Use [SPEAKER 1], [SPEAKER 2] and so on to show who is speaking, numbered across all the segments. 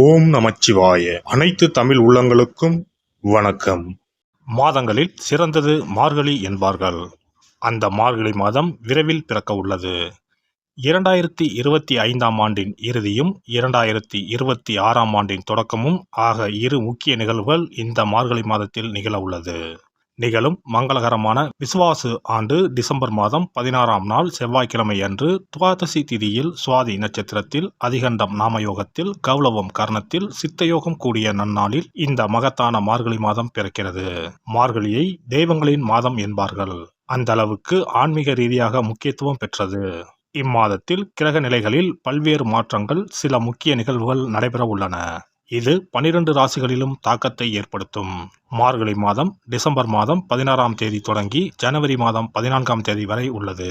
[SPEAKER 1] ஓம் நமச்சிவாய அனைத்து தமிழ் உள்ளங்களுக்கும் வணக்கம்
[SPEAKER 2] மாதங்களில் சிறந்தது மார்கழி என்பார்கள் அந்த மார்கழி மாதம் விரைவில் பிறக்க உள்ளது இரண்டாயிரத்தி இருபத்தி ஐந்தாம் ஆண்டின் இறுதியும் இரண்டாயிரத்தி இருபத்தி ஆறாம் ஆண்டின் தொடக்கமும் ஆக இரு முக்கிய நிகழ்வுகள் இந்த மார்கழி மாதத்தில் நிகழ உள்ளது நிகழும் மங்களகரமான விசுவாசு ஆண்டு டிசம்பர் மாதம் பதினாறாம் நாள் செவ்வாய்க்கிழமை அன்று துவாதசி திதியில் சுவாதி நட்சத்திரத்தில் அதிகண்டம் நாமயோகத்தில் கௌளவம் கர்ணத்தில் சித்தயோகம் கூடிய நன்னாளில் இந்த மகத்தான மார்கழி மாதம் பிறக்கிறது மார்கழியை தெய்வங்களின் மாதம் என்பார்கள் அந்த அளவுக்கு ஆன்மீக ரீதியாக முக்கியத்துவம் பெற்றது இம்மாதத்தில் கிரக நிலைகளில் பல்வேறு மாற்றங்கள் சில முக்கிய நிகழ்வுகள் நடைபெற உள்ளன இது பனிரெண்டு ராசிகளிலும் தாக்கத்தை ஏற்படுத்தும் மார்கழி மாதம் டிசம்பர் மாதம் பதினாறாம் தேதி தொடங்கி ஜனவரி மாதம் பதினான்காம் தேதி வரை உள்ளது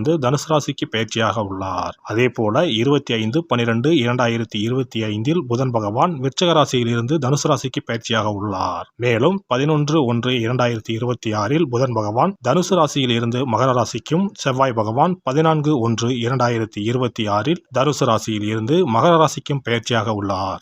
[SPEAKER 2] வந்து தனுசு ராசிக்கு பயிற்சியாக உள்ளார் அதே போல இருபத்தி ஐந்து பனிரெண்டு இரண்டாயிரத்தி இருபத்தி ஐந்தில் புதன் பகவான் விருச்சக இருந்து தனுசு ராசிக்கு பயிற்சியாக உள்ளார் மேலும் பதினொன்று ஒன்று இரண்டாயிரத்தி இருபத்தி ஆறில் புதன் பகவான் தனுசு இருந்து மகர ராசிக்கும் செவ்வாய் பகவான் பதினான்கு ஒன்று இரண்டாயிரத்தி இருபத்தி ஆறில் தனுசு ராசியில் இருந்து மகர ராசிக்கும் பயிற்சியாக உள்ளார்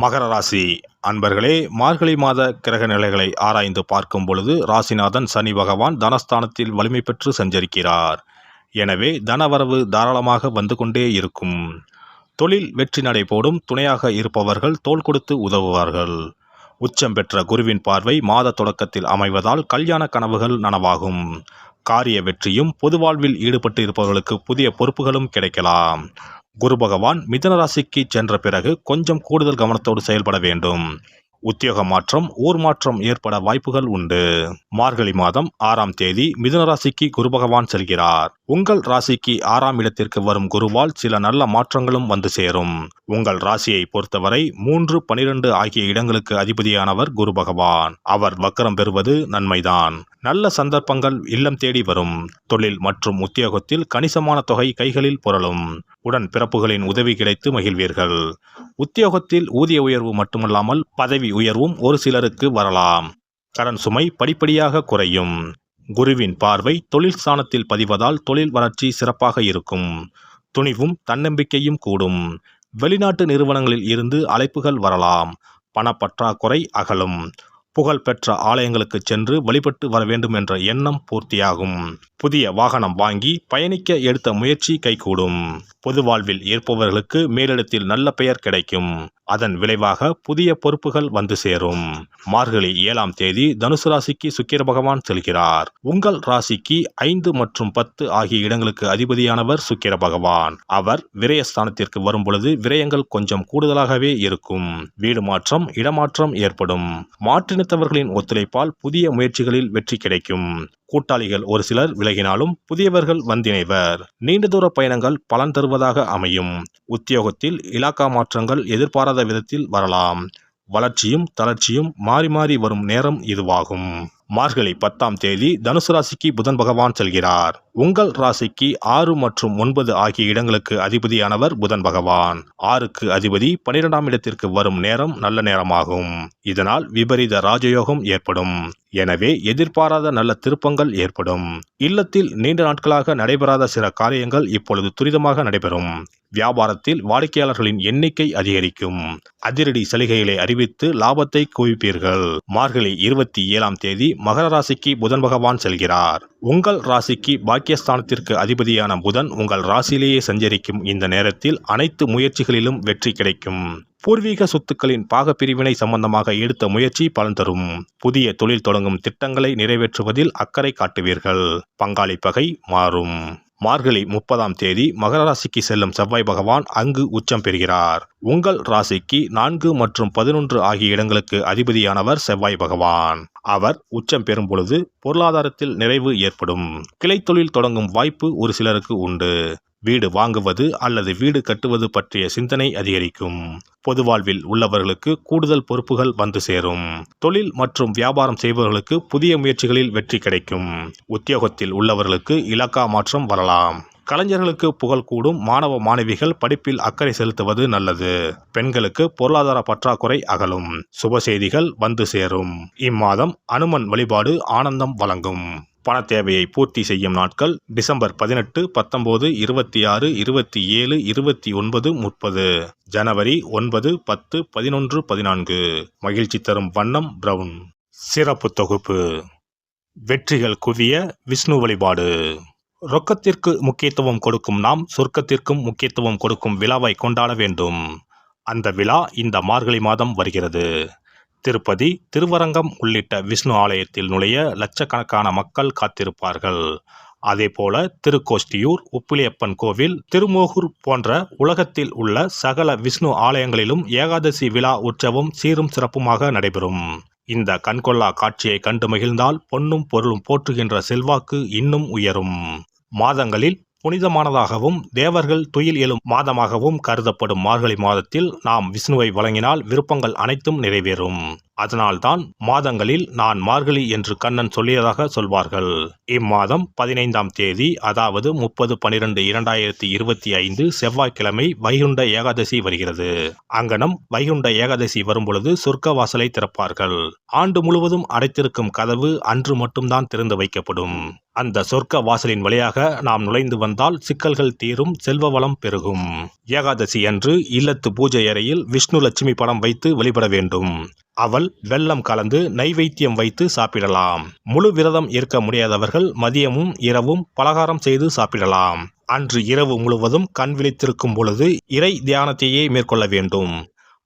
[SPEAKER 3] மகர ராசி அன்பர்களே மார்கழி மாத கிரக நிலைகளை ஆராய்ந்து பார்க்கும் பொழுது ராசிநாதன் சனி பகவான் தனஸ்தானத்தில் வலிமை பெற்று சஞ்சரிக்கிறார் எனவே தனவரவு தாராளமாக வந்து கொண்டே இருக்கும் தொழில் வெற்றி நடைபோடும் துணையாக இருப்பவர்கள் தோல் கொடுத்து உதவுவார்கள் உச்சம் பெற்ற குருவின் பார்வை மாத தொடக்கத்தில் அமைவதால் கல்யாண கனவுகள் நனவாகும் காரிய வெற்றியும் பொது வாழ்வில் ஈடுபட்டு இருப்பவர்களுக்கு புதிய பொறுப்புகளும் கிடைக்கலாம் குரு பகவான் மிதன ராசிக்கு சென்ற பிறகு கொஞ்சம் கூடுதல் கவனத்தோடு செயல்பட வேண்டும் உத்தியோக மாற்றம் ஊர் மாற்றம் ஏற்பட வாய்ப்புகள் உண்டு மார்கழி மாதம் ஆறாம் தேதி மிதுன ராசிக்கு குரு பகவான் செல்கிறார் உங்கள் ராசிக்கு ஆறாம் இடத்திற்கு வரும் குருவால் சில நல்ல மாற்றங்களும் வந்து சேரும் உங்கள் ராசியை பொறுத்தவரை மூன்று பனிரெண்டு ஆகிய இடங்களுக்கு அதிபதியானவர் குரு பகவான் அவர் வக்கரம் பெறுவது நன்மைதான் நல்ல சந்தர்ப்பங்கள் இல்லம் தேடி வரும் தொழில் மற்றும் உத்தியோகத்தில் கணிசமான தொகை கைகளில் புரளும் உடன் பிறப்புகளின் உதவி கிடைத்து மகிழ்வீர்கள் உத்தியோகத்தில் ஊதிய உயர்வு மட்டுமல்லாமல் பதவி உயர்வும் ஒரு சிலருக்கு வரலாம் கடன் சுமை படிப்படியாக குறையும் குருவின் பார்வை தொழில் ஸ்தானத்தில் பதிவதால் தொழில் வளர்ச்சி சிறப்பாக இருக்கும் துணிவும் தன்னம்பிக்கையும் கூடும் வெளிநாட்டு நிறுவனங்களில் இருந்து அழைப்புகள் வரலாம் பணப்பற்றாக்குறை அகலும் புகழ்பெற்ற ஆலயங்களுக்கு சென்று வழிபட்டு வர வேண்டும் என்ற எண்ணம் பூர்த்தியாகும் புதிய வாகனம் வாங்கி பயணிக்க எடுத்த முயற்சி கைகூடும் பொது வாழ்வில் இருப்பவர்களுக்கு மேலிடத்தில் நல்ல பெயர் கிடைக்கும் அதன் விளைவாக புதிய பொறுப்புகள் வந்து சேரும் மார்கழி ஏழாம் தேதி தனுசு ராசிக்கு சுக்கிர பகவான் செல்கிறார் உங்கள் ராசிக்கு ஐந்து மற்றும் பத்து ஆகிய இடங்களுக்கு அதிபதியானவர் சுக்கிர பகவான் அவர் விரயஸ்தானத்திற்கு வரும் பொழுது விரயங்கள் கொஞ்சம் கூடுதலாகவே இருக்கும் வீடு மாற்றம் இடமாற்றம் ஏற்படும் மாற்றினத்தவர்களின் ஒத்துழைப்பால் புதிய முயற்சிகளில் வெற்றி கிடைக்கும் கூட்டாளிகள் ஒரு சிலர் விலகினாலும் புதியவர்கள் வந்திணைவர் நீண்ட தூர பயணங்கள் பலன் தருவதாக அமையும் உத்தியோகத்தில் இலாக்கா மாற்றங்கள் எதிர்பாராத விதத்தில் வரலாம் வளர்ச்சியும் தளர்ச்சியும் மாறி மாறி வரும் நேரம் இதுவாகும் மார்கழி பத்தாம் தேதி தனுசு ராசிக்கு புதன் பகவான் செல்கிறார் உங்கள் ராசிக்கு ஆறு மற்றும் ஒன்பது ஆகிய இடங்களுக்கு அதிபதியானவர் புதன் பகவான் ஆறுக்கு அதிபதி பனிரெண்டாம் இடத்திற்கு வரும் நேரம் நல்ல நேரமாகும் இதனால் விபரீத ராஜயோகம் ஏற்படும் எனவே எதிர்பாராத நல்ல திருப்பங்கள் ஏற்படும் இல்லத்தில் நீண்ட நாட்களாக நடைபெறாத சில காரியங்கள் இப்பொழுது துரிதமாக நடைபெறும் வியாபாரத்தில் வாடிக்கையாளர்களின் எண்ணிக்கை அதிகரிக்கும் அதிரடி சலுகைகளை அறிவித்து லாபத்தை குவிப்பீர்கள் மார்கழி இருபத்தி ஏழாம் தேதி மகர ராசிக்கு புதன் பகவான் செல்கிறார் உங்கள் ராசிக்கு பாக்கியஸ்தானத்திற்கு அதிபதியான புதன் உங்கள் ராசியிலேயே சஞ்சரிக்கும் இந்த நேரத்தில் அனைத்து முயற்சிகளிலும் வெற்றி கிடைக்கும் பூர்வீக சொத்துக்களின் பாகப்பிரிவினை சம்பந்தமாக எடுத்த முயற்சி பலன் தரும் புதிய தொழில் தொடங்கும் திட்டங்களை நிறைவேற்றுவதில் அக்கறை காட்டுவீர்கள் பங்காளிப்பகை மாறும் மார்கழி முப்பதாம் தேதி மகர ராசிக்கு செல்லும் செவ்வாய் பகவான் அங்கு உச்சம் பெறுகிறார் உங்கள் ராசிக்கு நான்கு மற்றும் பதினொன்று ஆகிய இடங்களுக்கு அதிபதியானவர் செவ்வாய் பகவான் அவர் உச்சம் பெறும் பொழுது பொருளாதாரத்தில் நிறைவு ஏற்படும் கிளை தொழில் தொடங்கும் வாய்ப்பு ஒரு சிலருக்கு உண்டு வீடு வாங்குவது அல்லது வீடு கட்டுவது பற்றிய சிந்தனை அதிகரிக்கும் பொதுவாழ்வில் உள்ளவர்களுக்கு கூடுதல் பொறுப்புகள் வந்து சேரும் தொழில் மற்றும் வியாபாரம் செய்பவர்களுக்கு புதிய முயற்சிகளில் வெற்றி கிடைக்கும் உத்தியோகத்தில் உள்ளவர்களுக்கு இலக்கா மாற்றம் வரலாம் கலைஞர்களுக்கு புகழ் கூடும் மாணவ மாணவிகள் படிப்பில் அக்கறை செலுத்துவது நல்லது பெண்களுக்கு பொருளாதார பற்றாக்குறை அகலும் சுப செய்திகள் வந்து சேரும் இம்மாதம் அனுமன் வழிபாடு ஆனந்தம் வழங்கும் பண தேவையை பூர்த்தி செய்யும் நாட்கள் டிசம்பர் பதினெட்டு பத்தொம்போது இருபத்தி ஆறு இருபத்தி ஏழு இருபத்தி ஒன்பது முப்பது ஜனவரி ஒன்பது பத்து பதினொன்று பதினான்கு மகிழ்ச்சி தரும் வண்ணம் பிரவுன்
[SPEAKER 4] சிறப்பு தொகுப்பு வெற்றிகள் குவிய விஷ்ணு வழிபாடு ரொக்கத்திற்கு முக்கியத்துவம் கொடுக்கும் நாம் சொர்க்கத்திற்கும் முக்கியத்துவம் கொடுக்கும் விழாவை கொண்டாட வேண்டும் அந்த விழா இந்த மார்கழி மாதம் வருகிறது திருப்பதி திருவரங்கம் உள்ளிட்ட விஷ்ணு ஆலயத்தில் நுழைய லட்சக்கணக்கான மக்கள் காத்திருப்பார்கள் அதேபோல திருக்கோஷ்டியூர் உப்பிலியப்பன் கோவில் திருமோகூர் போன்ற உலகத்தில் உள்ள சகல விஷ்ணு ஆலயங்களிலும் ஏகாதசி விழா உற்சவம் சீரும் சிறப்புமாக நடைபெறும் இந்த கண்கொள்ளா காட்சியை கண்டு மகிழ்ந்தால் பொன்னும் பொருளும் போற்றுகின்ற செல்வாக்கு இன்னும் உயரும் மாதங்களில் புனிதமானதாகவும் தேவர்கள் துயில் எழும் மாதமாகவும் கருதப்படும் மார்கழி மாதத்தில் நாம் விஷ்ணுவை வழங்கினால் விருப்பங்கள் அனைத்தும் நிறைவேறும் அதனால்தான் மாதங்களில் நான் மார்கழி என்று கண்ணன் சொல்லியதாக சொல்வார்கள் இம்மாதம் பதினைந்தாம் தேதி அதாவது முப்பது பனிரெண்டு இரண்டாயிரத்தி இருபத்தி ஐந்து செவ்வாய்க்கிழமை வைகுண்ட ஏகாதசி வருகிறது அங்கனம் வைகுண்ட ஏகாதசி வரும்பொழுது சொர்க்க வாசலை திறப்பார்கள் ஆண்டு முழுவதும் அடைத்திருக்கும் கதவு அன்று மட்டும்தான் திறந்து வைக்கப்படும் அந்த சொர்க்க வாசலின் வழியாக நாம் நுழைந்து வந்தால் சிக்கல்கள் தீரும் செல்வ வளம் பெருகும் ஏகாதசி அன்று இல்லத்து பூஜை அறையில் விஷ்ணு லட்சுமி படம் வைத்து வழிபட வேண்டும் அவள் வெள்ளம் கலந்து நைவேத்தியம் வைத்து சாப்பிடலாம் முழு விரதம் இருக்க முடியாதவர்கள் மதியமும் இரவும் பலகாரம் செய்து சாப்பிடலாம் அன்று இரவு முழுவதும் கண் விழித்திருக்கும் பொழுது இறை தியானத்தையே மேற்கொள்ள வேண்டும்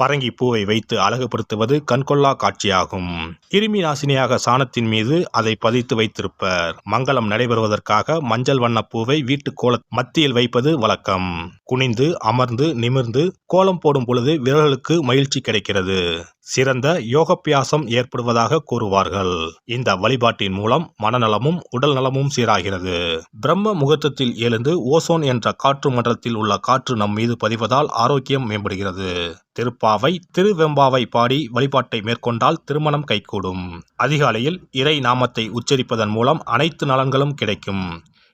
[SPEAKER 4] பரங்கி பூவை வைத்து அழகுபடுத்துவது கண்கொள்ளா காட்சியாகும் கிருமி நாசினியாக சாணத்தின் மீது அதை பதித்து வைத்திருப்பர் மங்களம் நடைபெறுவதற்காக மஞ்சள் வண்ண பூவை வீட்டு கோல மத்தியில் வைப்பது வழக்கம் குனிந்து அமர்ந்து நிமிர்ந்து கோலம் போடும் பொழுது விரல்களுக்கு மகிழ்ச்சி கிடைக்கிறது சிறந்த யோகப்பியாசம் ஏற்படுவதாக கூறுவார்கள் இந்த வழிபாட்டின் மூலம் மனநலமும் உடல் நலமும் சீராகிறது பிரம்ம முகூர்த்தத்தில் எழுந்து ஓசோன் என்ற காற்று மன்றத்தில் உள்ள காற்று நம் மீது பதிவதால் ஆரோக்கியம் மேம்படுகிறது திருப்பாவை திருவெம்பாவை பாடி வழிபாட்டை மேற்கொண்டால் திருமணம் கைகூடும் அதிகாலையில் இறை நாமத்தை உச்சரிப்பதன் மூலம் அனைத்து நலன்களும் கிடைக்கும்